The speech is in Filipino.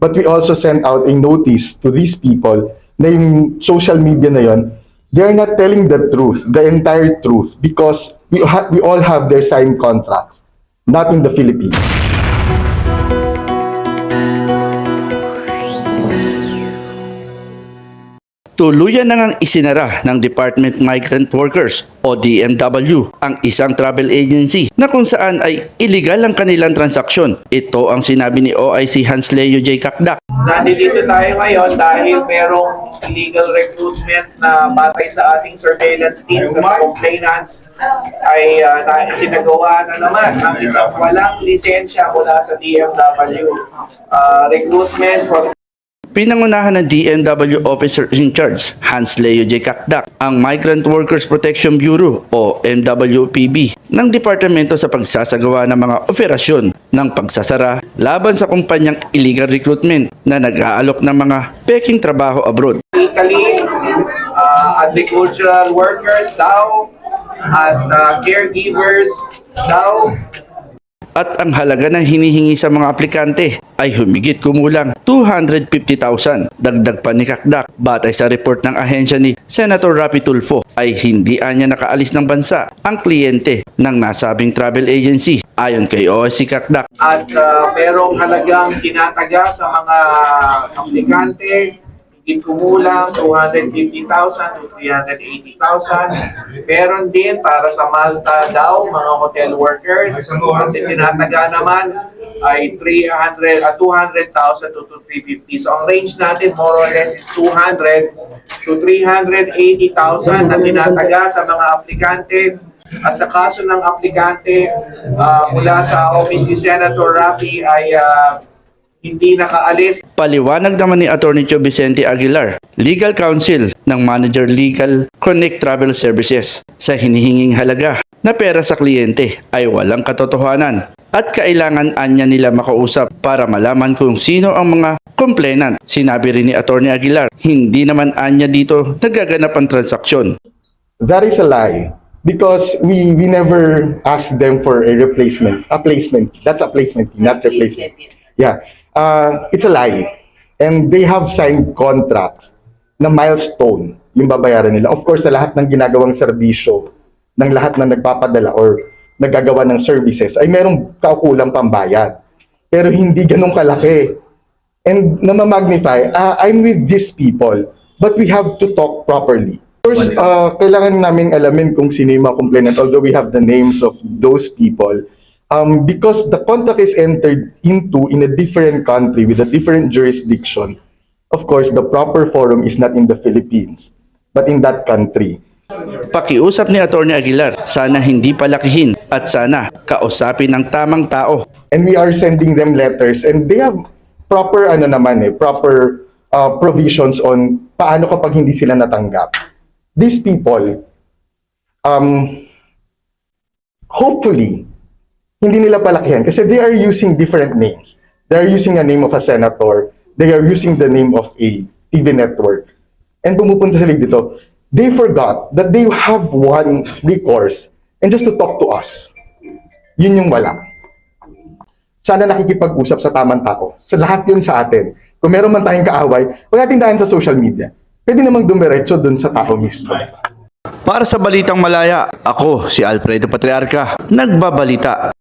but we also sent out a notice to these people na yung social media na yon, they're not telling the truth, the entire truth, because we, ha- we all have their signed contracts, not in the Philippines. Tuluyan na ngang isinara ng Department Migrant Workers o DMW ang isang travel agency na kung saan ay illegal ang kanilang transaksyon. Ito ang sinabi ni OIC Hans Leo J. Kakdak Nandito tayo ngayon dahil merong illegal recruitment na batay sa ating surveillance team sa complainants ay uh, na isinagawa na naman ng isang walang lisensya mula sa DMW. Uh, recruitment for Pinangunahan ng DMW Officer in Charge, Hans Leo J. Kakdak, ang Migrant Workers Protection Bureau o MWPB ng departamento sa pagsasagawa ng mga operasyon ng pagsasara laban sa kumpanyang illegal recruitment na nag-aalok ng mga peking trabaho abroad. legally, uh, agricultural workers daw, at uh, caregivers daw, At ang halaga ng hinihingi sa mga aplikante ay humigit kumulang 250,000. Dagdag pa ni Kakdak, batay sa report ng ahensya ni Senator Rapi Tulfo ay hindi anya nakaalis ng bansa ang kliyente ng nasabing travel agency. Ayon kay OSC Kakdak, at uh, merong halagang tinataga sa mga aplikante, higit kumulang 250,000 to 380,000. Meron din para sa Malta daw, mga hotel workers, at yung tinataga naman ay 300 at 200,000 to, to 350. So ang range natin more or less is 200 to 380,000 na tinataga sa mga aplikante at sa kaso ng aplikante ah, mula sa office ni Senator Rafi ay ah, hindi nakaalis paliwanag naman ni Attorney Joe Vicente Aguilar, Legal Counsel ng Manager Legal Connect Travel Services sa hinihinging halaga na pera sa kliyente ay walang katotohanan at kailangan anya nila makausap para malaman kung sino ang mga complainant. Sinabi rin ni Attorney Aguilar, hindi naman anya dito nagaganap ang transaksyon. That is a lie because we we never asked them for a replacement, a placement. That's a placement, not replacement. Yeah, uh, it's a lie, and they have signed contracts na milestone yung babayaran nila. Of course, sa lahat ng ginagawang serbisyo ng lahat na nagpapadala or nagagawa ng services ay merong kaukulang pambayad. Pero hindi ganun kalaki. And namamagnify, ah, I'm with these people, but we have to talk properly. First, uh, kailangan namin alamin kung sino yung mga complainant, although we have the names of those people. Um, because the contract is entered into in a different country with a different jurisdiction. Of course, the proper forum is not in the Philippines, but in that country. Pakiusap ni Attorney Aguilar, sana hindi palakihin at sana kausapin ng tamang tao and we are sending them letters and they have proper ano naman eh proper uh, provisions on paano kapag hindi sila natanggap these people um hopefully hindi nila palakihan kasi they are using different names they are using a name of a senator they are using the name of a TV network and pumupunta sila dito they forgot that they have one recourse and just to talk to us yun yung wala sana nakikipag-usap sa tamang tao. Sa lahat yun sa atin. Kung meron man tayong kaaway, huwag natin daan sa social media. Pwede namang dumiretso dun sa tao mismo. Para sa Balitang Malaya, ako si Alfredo Patriarca, nagbabalita.